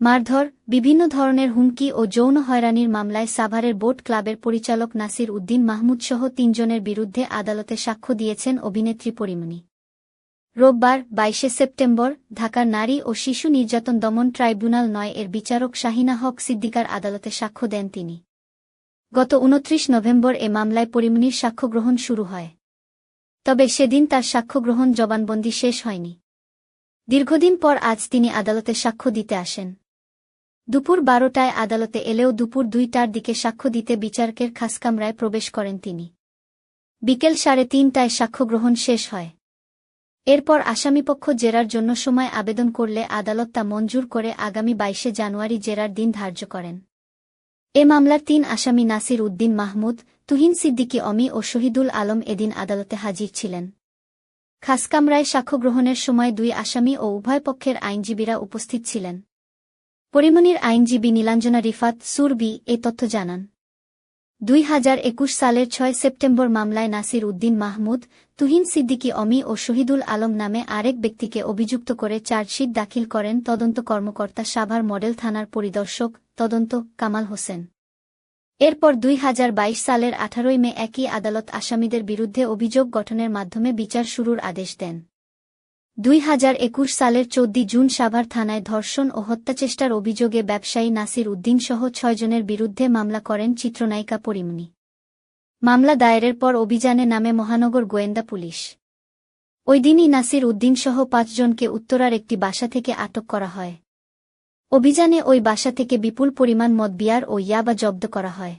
মারধর, বিভিন্ন ধরনের হুমকি ও যৌন হয়রানির মামলায় সাভারের বোট ক্লাবের পরিচালক নাসির উদ্দিন মাহমুদসহ তিনজনের বিরুদ্ধে আদালতে সাক্ষ্য দিয়েছেন অভিনেত্রী পরিমণি। রোববার বাইশে সেপ্টেম্বর ঢাকার নারী ও শিশু নির্যাতন দমন ট্রাইব্যুনাল নয় এর বিচারক শাহিনা হক সিদ্দিকার আদালতে সাক্ষ্য দেন তিনি। গত উনত্রিশ নভেম্বর এ মামলায় পরিমণির সাক্ষ্য গ্রহণ শুরু হয়। তবে সেদিন তার সাক্ষ্য গ্রহণ জবানবন্দি শেষ হয়নি। দীর্ঘদিন পর আজ তিনি আদালতে সাক্ষ্য দিতে আসেন। দুপুর বারোটায় আদালতে এলেও দুপুর দুইটার দিকে সাক্ষ্য দিতে বিচারকের খাসকামরায় প্রবেশ করেন তিনি। বিকেল সাড়ে তিনটায় সাক্ষ্য গ্রহণ শেষ হয়। এরপর আসামিপক্ষ জেরার জন্য সময় আবেদন করলে আদালত তা মঞ্জুর করে আগামী বাইশে জানুয়ারি জেরার দিন ধার্য করেন। এ মামলার তিন আসামি নাসির উদ্দিন মাহমুদ, তুহিন সিদ্দিকী অমি ও শহীদুল আলম এদিন আদালতে হাজির ছিলেন। খাসকামরায় সাক্ষ্য গ্রহণের সময় দুই আসামি ও উভয় পক্ষের আইনজীবীরা উপস্থিত ছিলেন। পরিমণির আইনজীবী নীলাঞ্জনা রিফাত সুরবি এ তথ্য জানান। দুই হাজার একুশ সালের ছয় সেপ্টেম্বর মামলায় নাসির উদ্দিন মাহমুদ, তুহিন সিদ্দিকী অমি ও শহীদুল আলম নামে আরেক ব্যক্তিকে অভিযুক্ত করে চার্জশিট দাখিল করেন তদন্ত কর্মকর্তা সাভার মডেল থানার পরিদর্শক তদন্ত কামাল হোসেন। এরপর দুই হাজার বাইশ সালের আঠারোই মে একই আদালত আসামিদের বিরুদ্ধে অভিযোগ গঠনের মাধ্যমে বিচার শুরুর আদেশ দেন। দুই হাজার একুশ সালের চোদ্দি জুন সাভার থানায় ধর্ষণ ও হত্যাচেষ্টার অভিযোগে ব্যবসায়ী নাসির উদ্দিনসহ ছয়জনের বিরুদ্ধে মামলা করেন চিত্রনায়িকা পরিমণি। মামলা দায়েরের পর অভিযানে নামে মহানগর গোয়েন্দা পুলিশ। ওই দিনই নাসির উদ্দিনসহ পাঁচজনকে উত্তরার একটি বাসা থেকে আটক করা হয়। অভিযানে ওই বাসা থেকে বিপুল পরিমাণ মদ, বিয়ার ও ইয়াবা জব্দ করা হয়।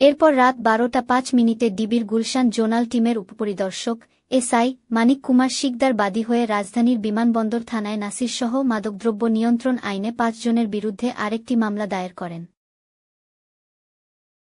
এরপর রাত বারোটা পাঁচ মিনিটে ডিবির গুলশান জোনাল টিমের উপপরিদর্শক, এসআই, মানিক কুমার শিকদার বাদী হয়ে রাজধানীর বিমানবন্দর থানায় নাসিরসহ মাদকদ্রব্য নিয়ন্ত্রণ আইনে পাঁচজনের বিরুদ্ধে আরেকটি মামলা দায়ের করেন।